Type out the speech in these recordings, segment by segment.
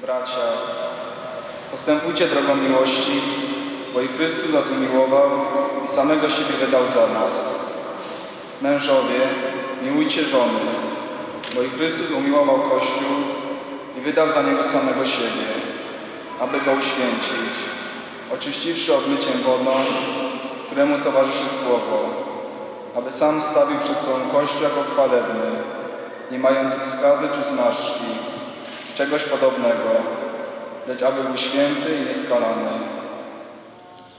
Bracia, postępujcie drogą miłości, bo i Chrystus nas umiłował i samego siebie wydał za nas. Mężowie, miłujcie żony, bo i Chrystus umiłował Kościół i wydał za niego samego siebie, aby go uświęcić, oczyściwszy obmyciem wodą, któremu towarzyszy Słowo, aby sam stawił przed sobą Kościół jako chwalebny, nie mający skazy czy zmarszczki, czy czegoś podobnego, lecz aby był święty i nieskalany.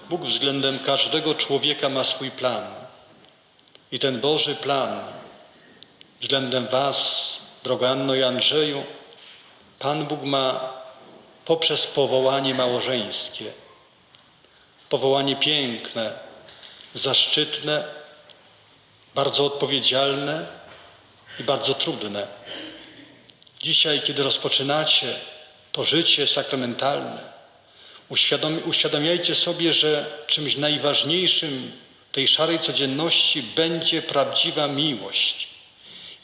Bóg względem każdego człowieka ma swój plan. I ten Boży plan względem Was, droga Anno i Andrzeju, Pan Bóg ma poprzez powołanie małżeńskie. Powołanie piękne, zaszczytne, bardzo odpowiedzialne i bardzo trudne. Dzisiaj, kiedy rozpoczynacie to życie sakramentalne, Uświadom, uświadamiajcie sobie, że czymś najważniejszym tej szarej codzienności będzie prawdziwa miłość.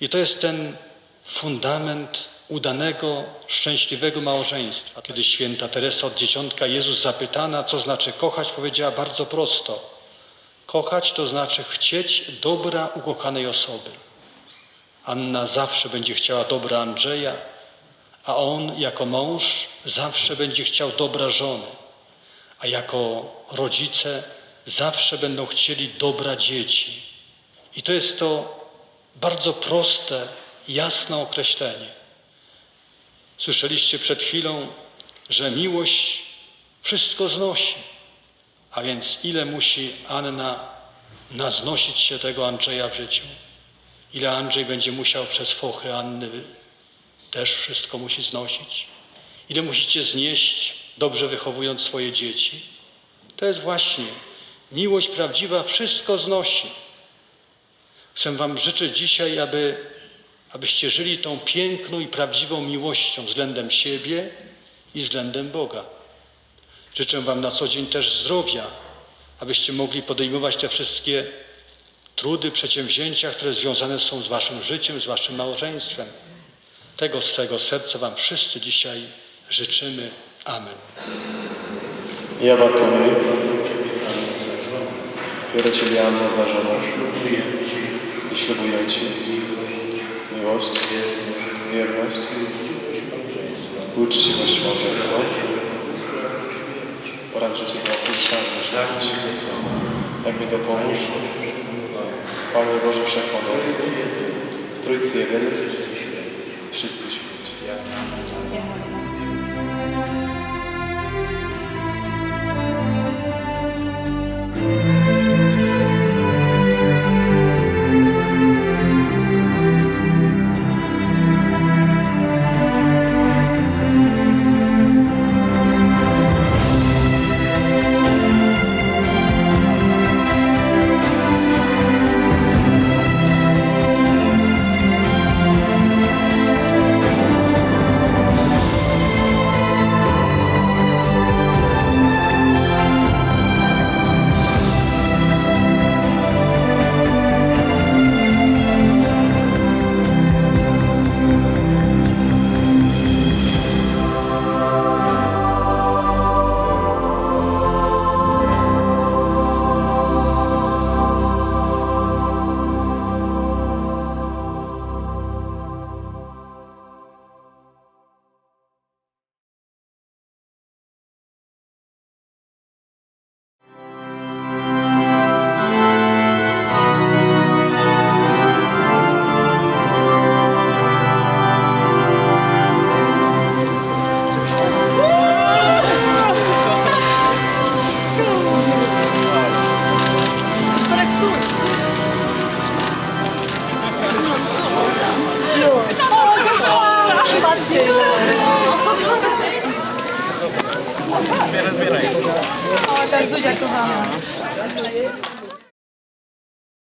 I to jest ten fundament udanego, szczęśliwego małżeństwa. Kiedy święta Teresa od dzieciątka Jezus zapytana, co znaczy kochać, powiedziała bardzo prosto. Kochać to znaczy chcieć dobra ukochanej osoby. Anna zawsze będzie chciała dobra Andrzeja, a on jako mąż zawsze będzie chciał dobra żony, a jako rodzice zawsze będą chcieli dobra dzieci. I to jest to bardzo proste, jasne określenie. Słyszeliście przed chwilą, że miłość wszystko znosi. A więc ile musi Anna naznosić się tego Andrzeja w życiu? Ile Andrzej będzie musiał przez fochy Anny też wszystko musi znosić. Ile musicie znieść, dobrze wychowując swoje dzieci? To jest właśnie miłość prawdziwa, wszystko znosi. Chcę Wam życzyć dzisiaj, aby, abyście żyli tą piękną i prawdziwą miłością względem siebie i względem Boga. Życzę Wam na co dzień też zdrowia, abyście mogli podejmować te wszystkie trudy, przedsięwzięcia, które związane są z Waszym życiem, z Waszym małżeństwem. Tego z całego serca Wam wszyscy dzisiaj życzymy. Amen. Ja Bartłomiej, biorę Ciebie Anno za żonę i ślubuję Ci miłość, wierność i uczciwość małżeńską oraz życie na puszczalną śmierć. Tak mi dopomóż, Panie Boże Wszechmogący, w Trójcy Jedyny, wszyscy święci. ತರ್ಜು ಜಟ್ಟು